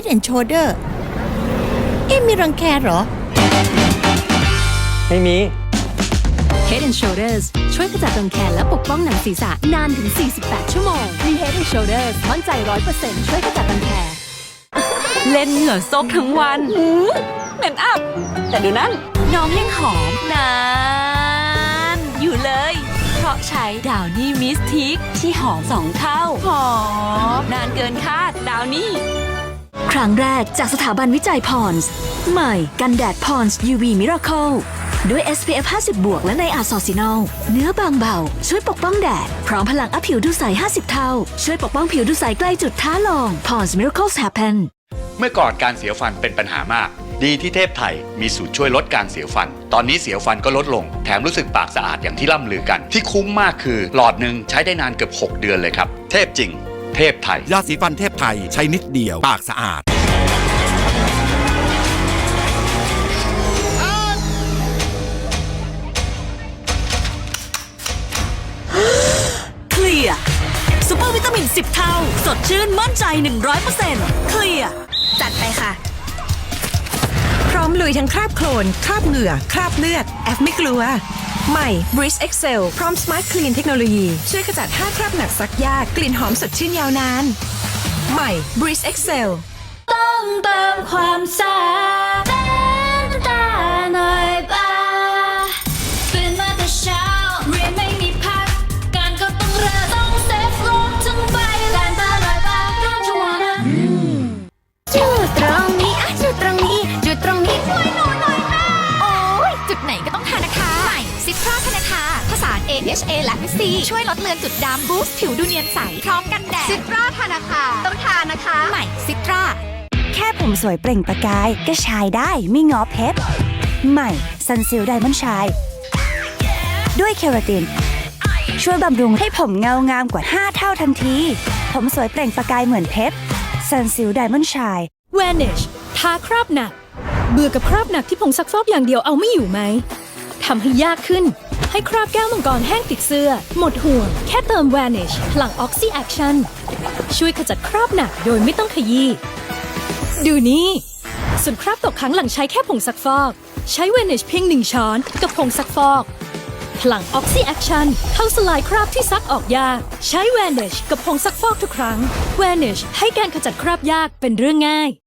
Head and Shoulder เอ๊ะมีรังแคเหรอ ไม่มี Head and Shoulders ช่วยขจัดรังแคและปกป้องหนังศีรษะนานถึง 48 ชั่วโมง มี Head and Shoulders มั่นใจ 100%ช่วยขจัดรังแค เล่นเหงื่อซกทั้งวันหืมเหม็นอับ แต่ดูนั่น น้องยังหอมนานอยู่เลย เพราะใช้ดาวนี่มิสทิกที่หอมสองเท่า หอม นานเกินคาดดาวนี่ ครั้งแรกจากสถาบันวิจัยพอนส์ใหม่ กันแดดพอนส์ UV Miracle ด้วย SPF 50 บวกและในอาร์ซอซินอล เนื้อบางเบา ช่วยปกป้องแดด พร้อมพลังอัพผิวดูใส 50 เท่า ช่วยปกป้องผิวดูใสใกล้จุดท้าลอง Pons Miracles Happen เมื่อก่อนการเสียฟันเป็นปัญหามาก ดีที่เทพไทยมีสูตรช่วยลดการเสียฟัน ตอนนี้เสียฟันก็ลดลง แถมรู้สึกปากสะอาดอย่างที่ล่ำลือกัน ที่คุ้มมากคือ หลอดหนึ่งใช้ได้นานเกือบ 6 เดือนเลยครับ เทพจริง เทพไทย ยาสีฟันเทพไทยใช้นิดเดียว ปากสะอาด เคลียร์ซูเปอร์วิตามิน 10 เท่า สดชื่นมั่นใจ 100%เคลียร์จัดไปค่ะ พร้อมลุยทั้งคราบโคลน คราบเหงื่อ คราบเลือด แอฟไม่กลัว ใหม่ Breeze Excel พร้อม Smart Clean เทคโนโลยี ช่วยขจัด5คราบหนักซักยากกลิ่นหอมสดชื่นยาวนาน ใหม่ Breeze Excel ต้องเติมความแซ่บเต้ ผสาน AHA และ FC ช่วยลดเลือนจุดดำบูสต์ผิวดูเนียนใส พร้อมกันแดดซิตราธนาคาต้องทานะคะใหม่ซิตราแค่ผมสวยเปล่งประกาย ก็ชายได้ไม่งอเพชรใหม่ซันซิลไดมอนชายด้วยเคราติน ช่วยบำรุงให้ผมเงางามกว่า 5 เท่าทันที ผมสวยเปล่งประกายเหมือนเพชรซันซิลไดมอนชาย Vanish ทาคราบหนัก เบื่อกับคราบหนักที่ผงซักฟอกอย่างเดียวเอาไม่อยู่ไหมทำให้ยากขึ้น ให้คราบแก้วมังกรแห้งติดเสื้อ หมดห่วง แค่เติม Vanish พลัง Oxy Action ช่วยขจัดคราบหนักโดยไม่ต้องขยี้ ดูนี่ ส่วนคราบตกค้างหลังใช้แค่ผงซักฟอก ใช้ Vanish เพียงหนึ่งช้อนกับผงซักฟอกพลัง Oxy Action เข้าสลายคราบที่ซักออกยาก ใช้ Vanish กับผงซักฟอกทุกครั้ง Vanish ให้การขจัดคราบยากเป็นเรื่องง่าย